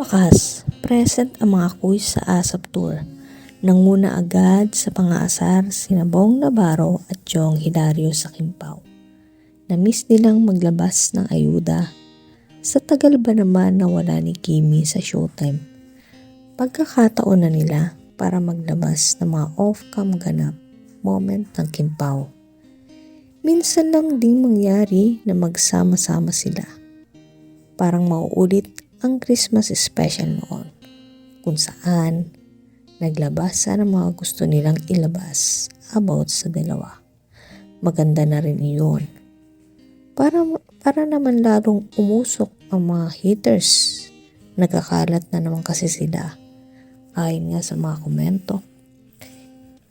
Wakas, present ang mga quiz sa ASAP Tour. Nanguna agad sa pangaasar sina Bong Navarro at Jong Hilario sa Kimpaw. Namiss nilang maglabas ng ayuda. Sa tagal ba naman nawala ni Kimi sa showtime? Pagkakataon na nila para maglabas ng mga off-cam ganap moment ng Kimpaw. Minsan lang ding mangyari na magsama-sama sila. Parang mauulit ang Christmas special noon kung saan naglabasa ng mga gusto nilang ilabas about sa dalawa. Maganda na rin iyon. Para, para naman lalong umusok ang mga haters. Nagkakalat na naman kasi sila. Ayon nga sa mga komento.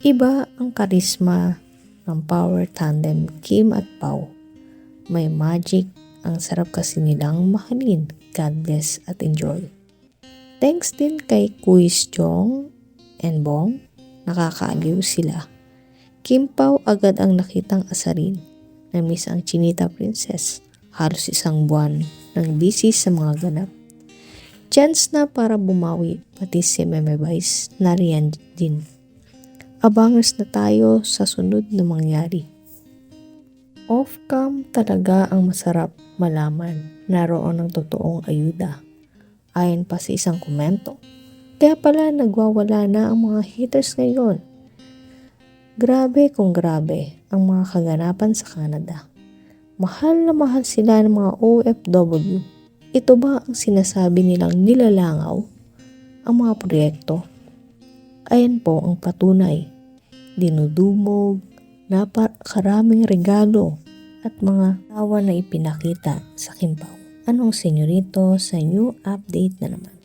Iba ang karisma ng power tandem Kim at Pau. May magic, ang sarap kasi nilang mahalin. God bless at enjoy. Thanks din kay Kuis Jong and Bong. Nakakaaliw sila. Kim Pao agad ang nakitang asarin. Na-miss ang Chinita Princess. Halos isang buwan nang busy sa mga ganap. Chance na para bumawi pati si Meme Vice nariyan din. Abangers na tayo sa sunod na mangyari. Off-cam talaga ang masarap malaman naroon ng totoong ayuda. Ayon pa sa isang komento. Kaya pala nagwawala na ang mga haters ngayon. Grabe kung grabe ang mga kaganapan sa Canada. Mahal na mahal sila ng mga OFW. Ito ba ang sinasabi nilang nilalangaw? Ang mga proyekto? Ayan po ang patunay. Dinudumog, napakaraming regalo at mga tawa na ipinakita sa Kimpaw. Anong senyorito sa new update na naman?